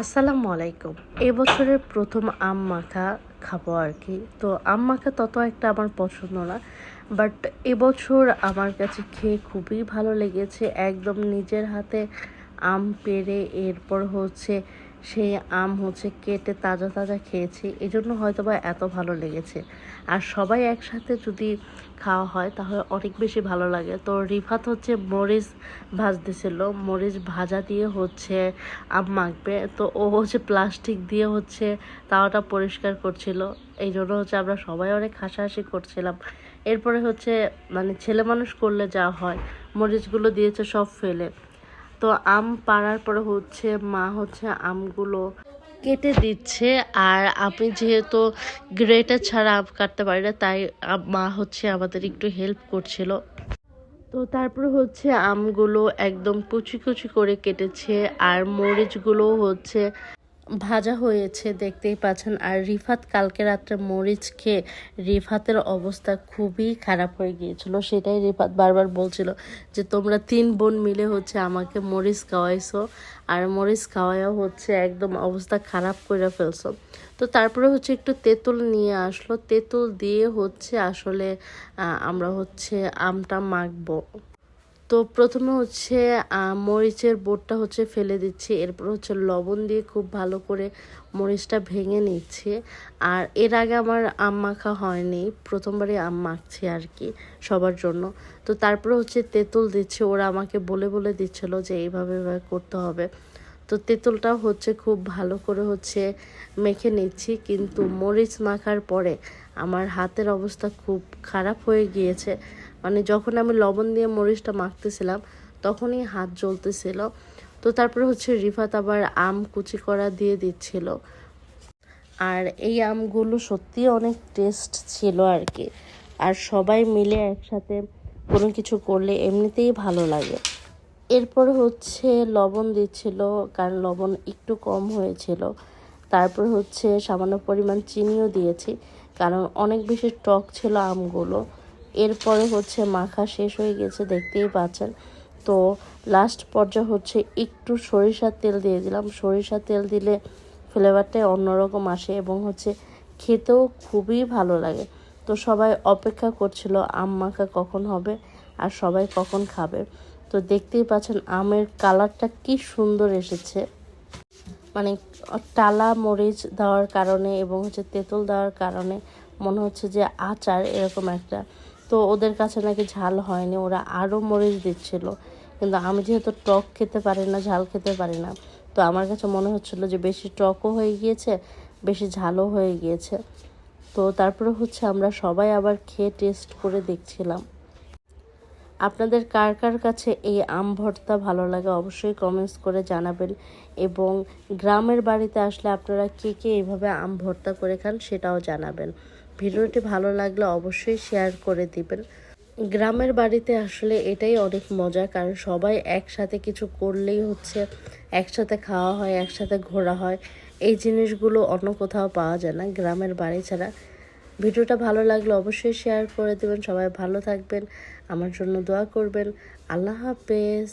আসসালামু আলাইকুম। এবছরের প্রথম আম মাখা খাব আর কি। তো আম মাখা তত একটা আমার পছন্দ না বাট এবছর আমার কাছে খেয়ে খুবই ভালো লেগেছে। একদম নিজের হাতে আম পেরে এরপর হচ্ছে সেই আম হচ্ছে কেটে তাজা তাজা খেয়েছি এই জন্য হয়তো বা এত ভালো লেগেছে। আর সবাই একসাথে যদি খাওয়া হয়, তাহলে অনেক বেশি ভালো লাগে। তো রিফাত হচ্ছে মরিচ ভাজতেছিল, মরিচ ভাজা দিয়ে হচ্ছে আম মাখবে। তো ও হচ্ছে প্লাস্টিক দিয়ে হচ্ছে তাওয়াটা পরিষ্কার করছিল। এই জন্য হচ্ছে আমরা সবাই অনেক হাসাহাসি করছিলাম। এরপরে হচ্ছে মানে ছেলে মানুষ করলে যা হয়, মরিচগুলো দিয়েছে সব ফেলে। তো আম পাড়ার পরে হচ্ছে মা হচ্ছে আমগুলো কেটে দিচ্ছে। আর আমি যেহেতু গ্রেটার ছাড়া আম কাটতে পারি না, তাই মা হচ্ছে আমাদের একটু হেল্প করছিল। তো তারপরে হচ্ছে আমগুলো একদম কুচি কুচি করে কেটেছে। আর মরিচগুলো হচ্ছে ভাজা হয়েছে, দেখতেই পাচ্ছেন। আর রিফাত কালকে রাত্রে মরিচ খেয়ে রিফাতের অবস্থা খুবই খারাপ হয়ে গিয়েছিল, সেটাই রিফাত বারবার বলছিল যে, তোমরা তিন বোন মিলে হচ্ছে আমাকে মরিচ খাওয়াইছো, আর মরিচ খাওয়াইও হচ্ছে একদম অবস্থা খারাপ করে ফেলছো। তো তারপরে হচ্ছে একটু তেঁতুল নিয়ে আসলো। তেঁতুল দিয়ে হচ্ছে আসলে আমরা হচ্ছে আমটা মাখবো। তো প্রথমে হচ্ছে মরিচের বোটটা হচ্ছে ফেলে দিচ্ছি। এরপর হচ্ছে লবণ দিয়ে খুব ভালো করে মরিচটা ভেঙে নিচ্ছি। আর এর আগে আমার আম মাখা হয়নি, প্রথমবারই আম মাখছি আর কি সবার জন্য। তো তারপরে হচ্ছে তেঁতুল দিচ্ছে। ওরা আমাকে বলে বলে দিচ্ছিল যে এইভাবে এভাবে করতে হবে। তো তেঁতুলটা হচ্ছে খুব ভালো করে হচ্ছে মেখে নিচ্ছি। কিন্তু মরিচ মাখার পরে আমার হাতের অবস্থা খুব খারাপ হয়ে গিয়েছে। মানে যখন আমি লবণ দিয়ে মরিচটা মাখতেছিলাম, তখনই হাত জ্বলতেছিল। তো তারপরে হচ্ছে রিফাত আবার আম কুচি করা দিয়ে দিচ্ছিল। আর এই আমগুলো সত্যি অনেক টেস্ট ছিল আর কি। আর সবাই মিলে একসাথে কোনো কিছু করলে এমনিতেই ভালো লাগে। এরপর হচ্ছে লবণ দিচ্ছিল, কারণ লবণ একটু কম হয়েছিল। তারপর হচ্ছে সামান্য পরিমাণ চিনিও দিয়েছি, কারণ অনেক বেশি টক ছিল আমগুলো। এরপরে হচ্ছে মাখা শেষ হয়ে গেছে, দেখতেই পাচ্ছেন। তো লাস্ট পর্যায়ে হচ্ছে একটু সরিষার তেল দিয়ে দিলাম। সরিষার তেল দিলে ফ্লেভারটাই অন্যরকম আসে এবং হচ্ছে খেতেও খুবই ভালো লাগে। তো সবাই অপেক্ষা করছিল, আম মাখা কখন হবে আর সবাই কখন খাবে। তো দেখতেই পাচ্ছেন আমের কালারটা কি সুন্দর এসেছে। মানে টালা মরিচ দেওয়ার কারণে এবং হচ্ছে তেঁতুল দেওয়ার কারণে মনে হচ্ছে যে আচার এরকম একটা। তো ওদের কাছে নাকি ঝাল হয়নি, ওরা আরও মরিচ দিচ্ছিল। কিন্তু আমি যেহেতু টক খেতে পারি না, ঝাল খেতে পারি না, তো আমার কাছে মনে হচ্ছিল যে বেশি টকও হয়ে গিয়েছে, বেশি ঝালও হয়ে গিয়েছে। তো তারপরে হচ্ছে আমরা সবাই আবার খেয়ে টেস্ট করে দেখছিলাম। আপনাদের কার কার কাছে এই আম ভর্তা ভালো লাগে অবশ্যই কমেন্টস করে জানাবেন। এবং গ্রামের বাড়িতে আসলে আপনারা কে কে এইভাবে আম ভর্তা করে খান সেটাও জানাবেন। ভিডিওটি ভালো লাগলে অবশ্যই শেয়ার করে দিবেন। গ্রামের বাড়িতে আসলে এটাই অনেক মজা, কারণ সবাই একসাথে কিছু করলেই হচ্ছে একসাথে খাওয়া হয়, একসাথে ঘোরা হয়। এই জিনিসগুলো অন্য কোথাও পাওয়া যায় না, গ্রামের বাড়ি ছাড়া। ভিডিওটা ভালো লাগলে অবশ্যই শেয়ার করে দেবেন। সবাই ভালো থাকবেন, আমার জন্য দোয়া করবেন। আল্লাহ হাফেজ।